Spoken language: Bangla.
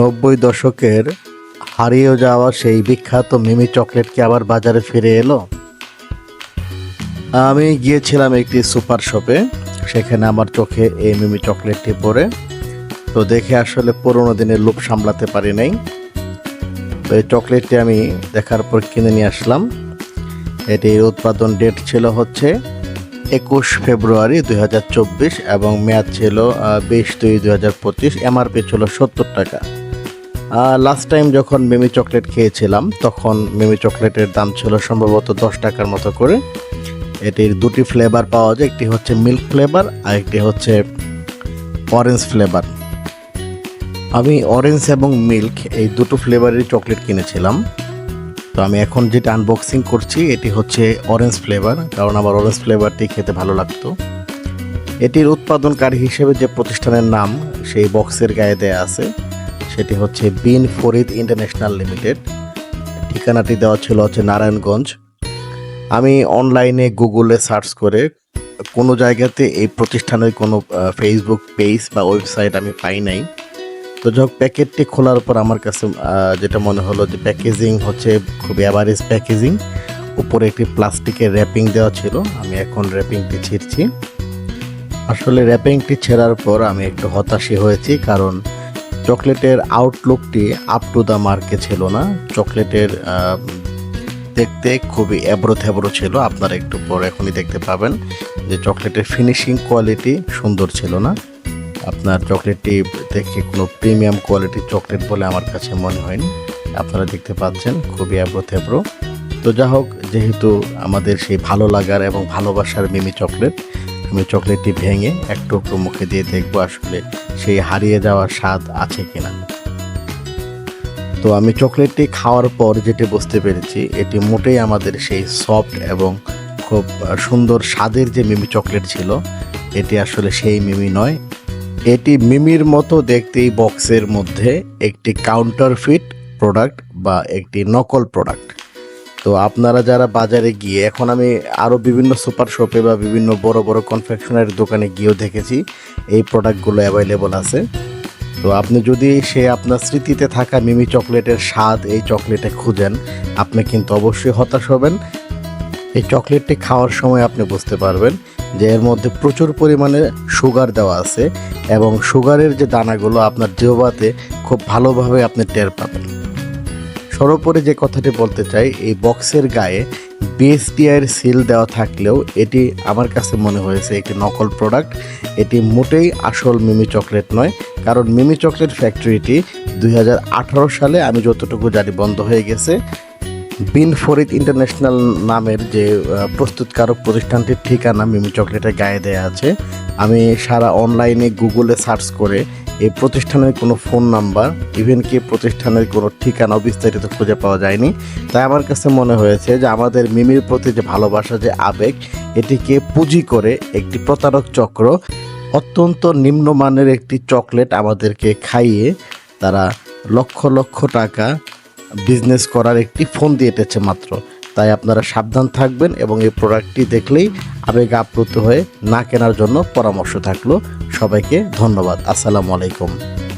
নব্বই দশকের হারিয়ে যাওয়া সেই বিখ্যাত মিমি চকলেট কি আবার বাজারে ফিরে এলো? আমি গিয়েছিলাম একটি সুপার শপে, সেখানে আমার চোখে এই মিমি চকলেটটি পড়ে। তো দেখে আসলে পুরোনো দিনের লোভ সামলাতে পারি নাই। তো এই চকলেটটি আমি দেখার পর কিনে নিয়ে আসলাম। এটির উৎপাদন ডেট ছিল হচ্ছে একুশ ফেব্রুয়ারি দু হাজার চব্বিশ এবং মেয়াদ ছিল বিশ দুই দুই হাজার পঁচিশ। এমআরপি ছিল সত্তর টাকা। লাস্ট টাইম যখন মিমি চকলেট খেয়েছিলাম, তখন মিমি চকলেটের দাম ছিল সম্ভবত দশ টাকার মতো করে। এটির দুটি ফ্লেভার পাওয়া যায়, একটি হচ্ছে মিল্ক ফ্লেভার আর একটি হচ্ছে অরেঞ্জ ফ্লেভার আমি অরেঞ্জ এবং মিল্ক এই দুটো ফ্লেভারের চকলেট কিনেছিলাম। তো আমি এখন যেটা আনবক্সিং করছি, এটি হচ্ছে অরেঞ্জ ফ্লেভার কারণ আমার অরেঞ্জ ফ্লেভারটি খেতে ভালো লাগতো। এটির উৎপাদনকারী হিসেবে যে প্রতিষ্ঠানের নাম, সেই বক্সের গায়ে দেয়া আছে। সেটি হচ্ছে বিন ফরিদ ইন্টারন্যাশনাল লিমিটেড। ঠিকানাটি দেওয়া ছিল হচ্ছে নারায়ণগঞ্জ। আমি অনলাইনে গুগলে সার্চ করে কোনো জায়গাতে এই প্রতিষ্ঠানের কোনো ফেসবুক পেজ বা ওয়েবসাইট আমি পাই নাই। তো যখন প্যাকেটটি খোলার পর আমার কাছে যেটা মনে হলো যে প্যাকেজিং হচ্ছে খুব অ্যাভারেজ প্যাকেজিং। উপরে একটি প্লাস্টিকের র্যাপিং দেওয়া ছিল। আমি এখন র্যাপিংটি ছিঁড়ছি। আসলে র্যাপিংটি ছেঁড়ার পর আমি একটু হতাশই হয়েছি কারণ চকলেটের আউটলুকটি আপ টু দ্য মার্কে ছিল না। চকলেটের দেখতে খুবই এবড়ো থেবড়ো ছিল। আপনারা একটু পর এখনই দেখতে পাবেন যে চকলেটের ফিনিশিং কোয়ালিটি সুন্দর ছিল না। আপনার চকলেটটি দেখে কোনো প্রিমিয়াম কোয়ালিটির চকলেট বলে আমার কাছে মনে হয়নি। আপনারা দেখতে পাচ্ছেন, খুবই এবড়ো থেবড়ো তো যা হোক যেহেতু আমাদের সেই ভালো লাগার এবং ভালোবাসার মিমি চকলেট আমি চকলেটটি ভেঙে এক টুকরো মুখে দিয়ে দেখব আসলে সেই হারিয়ে যাওয়ার স্বাদ আছে কিনা। তো আমি চকলেটটি খাওয়ার পর যেটি বুঝতে পেরেছি, এটি মোটেই আমাদের সেই সফট এবং খুব সুন্দর স্বাদের যে মিমি চকলেট ছিল, এটি আসলে সেই মিমি নয়। এটি মিমির মতো দেখতেই বক্সের মধ্যে একটি কাউন্টারফিট প্রোডাক্ট বা একটি নকল প্রোডাক্ট তো আপনারা যারা বাজারে গিয়ে, এখন আমি আরও বিভিন্ন সুপার শপে বা বিভিন্ন বড় বড় কনফেকশনারি দোকানে গিয়েও দেখেছি, এই প্রোডাক্টগুলো অ্যাভেলেবল আছে। তো আপনি যদি সে আপনার স্মৃতিতে থাকা মিমি চকলেটের স্বাদ এই চকলেটে খুঁজেন, আপনি কিন্তু অবশ্যই হতাশ হবেন। এই চকলেটটি খাওয়ার সময় আপনি বুঝতে পারবেন যে এর মধ্যে প্রচুর পরিমাণে সুগার দেওয়া আছে এবং সুগারের যে দানাগুলো আপনার জিহ্বাতে খুব ভালোভাবে আপনি টের পাবেন। সর্বোপরি যে কথাটি বলতে চাই, এই বক্সের গায়ে বিএসটিআইয়ের সিল দেওয়া থাকলেও এটি আমার কাছে মনে হয়েছে একটি নকল প্রোডাক্ট এটি মোটেই আসল মিমি চকলেট নয়, কারণ মিমি চকলেট ফ্যাক্টরিটি দুই হাজার আঠারো সালে আমি যতটুকু জানি বন্ধ হয়ে গেছে। বিন ফরিদ ইন্টারন্যাশনাল নামের যে প্রস্তুতকারক প্রতিষ্ঠানটির ঠিকানা মিমি চকলেটের গায়ে দেয়া আছে। আমি সারা অনলাইনে গুগলে সার্চ করে এই প্রতিষ্ঠানের কোনো ফোন নাম্বার, ইভেন কি প্রতিষ্ঠানের কোনো ঠিকানা বিস্তারিত খুঁজে পাওয়া যায়নি। তাই আমার কাছে মনে হয়েছে যে আমাদের মিমির প্রতি যে ভালোবাসা, যে আবেগ, এটিকে পুঁজি করে একটি প্রতারক চক্র, অত্যন্ত নিম্নমানের একটি চকলেট আমাদেরকে খাইয়ে তারা লক্ষ লক্ষ টাকা বিজনেস করার একটি ফোন দিয়ে মাত্র। তাই আপনারা সাবধান থাকবেন এবং এই প্রোডাক্টটি দেখলেই আবেগ আপ্লুত হয়ে না কেনার জন্য পরামর্শ থাকল। সবাইকে ধন্যবাদ। আসসালামু আলাইকুম।